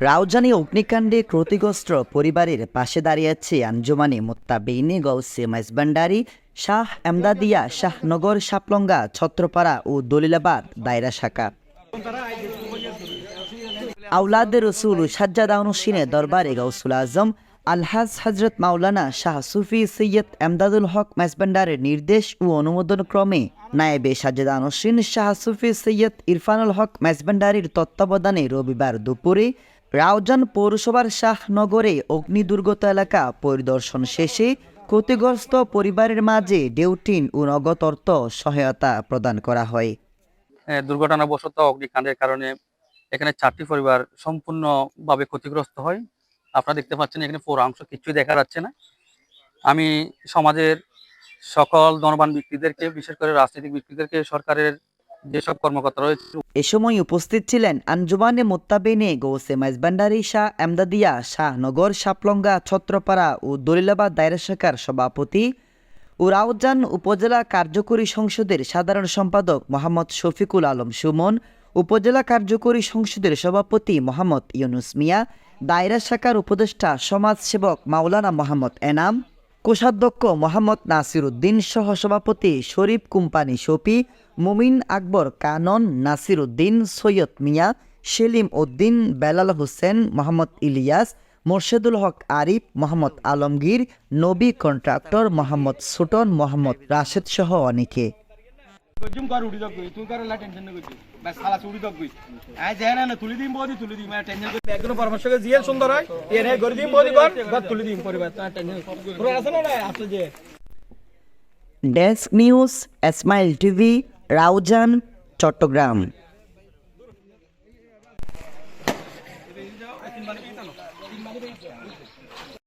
রাউজানি অগ্নিকাণ্ডে ক্ষতিগ্রস্ত পরিবারের পাশে দাঁড়িয়েছে আঞ্জুমানি মোত্তাবেইনে গৌসে মাইজবান্ডারি, শাহ এমদাদিয়া শাহনগর সাপলঙ্গা, ছত্রপাড়া ও দলিলাবাদ দায়রা শাখা। আউলাদ রসুল সাজ্জাদ আউনুসিনে দরবারে গৌসুল আজম আলহাজ হজরত মাওলানা শাহ সুফি সৈয়দ এমদাদুল হক মেজবান্ডারের নির্দেশ ও অনুমোদন ক্রমে নায়েবে সাজ্জাদ আনুসিন শাহ সুফি সৈয়দ ইরফানুল হক মেজবান্ডারির তত্ত্বাবধানে রবিবার দুপুরে রাউজান পৌরসভার শাহনগরে অগ্নি দুর্গত এলাকা পরিদর্শন শেষে ক্ষতিগ্রস্ত পরিবারের মাঝে ডেউটিন ও নগদ অর্থ সহায়তা প্রদান করা হয়। দুর্ঘটনাবশত অগ্নিকাণ্ডের কারণে এখানে চারটি পরিবার সম্পূর্ণভাবে ক্ষতিগ্রস্ত হয়। আপনারা দেখতে পাচ্ছেন এখানে পুরো অংশ কিছুই দেখা যাচ্ছে না। আমি সমাজের সকল ধনবান ব্যক্তিদেরকে, বিশেষ করে রাজনৈতিক ব্যক্তিদেরকে, সরকারের যেসব কর্মকর্তা রয়েছে, এ সময় উপস্থিত ছিলেন আঞ্জুমানে মোত্তাবেনে, গৌসে মাইজবান্ডারি শাহ এমদাদিয়া শাহনগর, সাপলঙ্গা, ছত্রপাড়া ও দলিলাবাদ দায়রা শাখার সভাপতি ও রাউজান উপজেলা কার্যকরী সংসদের সাধারণ সম্পাদক মোহাম্মদ শফিকুল আলম সুমন উপজেলা কার্যকরী সংসদের সভাপতি মোহাম্মদ ইউনুস মিয়া, দায়রা শাখার উপদেষ্টা সমাজসেবক মাওলানা মোহাম্মদ এনাম, কোষাধ্যক্ষ মোহাম্মদ নাসির উদ্দিন সহ সভাপতি শরীফ কোম্পানি শফি, মুমিন আকবর কানন, নাসির উদ্দিন, সৈয়দ মিয়া, সেলিম উদ্দিন, বেলাল হোসেন, মোহাম্মদ ইলিয়াস, মোর্শেদুল হক আরিফ, মোহাম্মদ আলমগীর, নবী কন্ট্রাক্টর মোহাম্মদ সুটন, মোহাম্মদ রাশেদ সহ অনেকে। গজুম কর উড়ি দক তুই কর লা টেনশন না বাস খালাস উড়ি দক গই। আই যায় না না তুলি দিম বদি তুলি দিম আর টেনশন করি। একজন পরামর্শ করে জিয়াল সুন্দর হয় হে গরি দিম বদি কর বাদ তুলি দিম পরিবার তো টেনশন পুরো আছে না আছে যে। Desk news Ismail TV Raozan Chittagong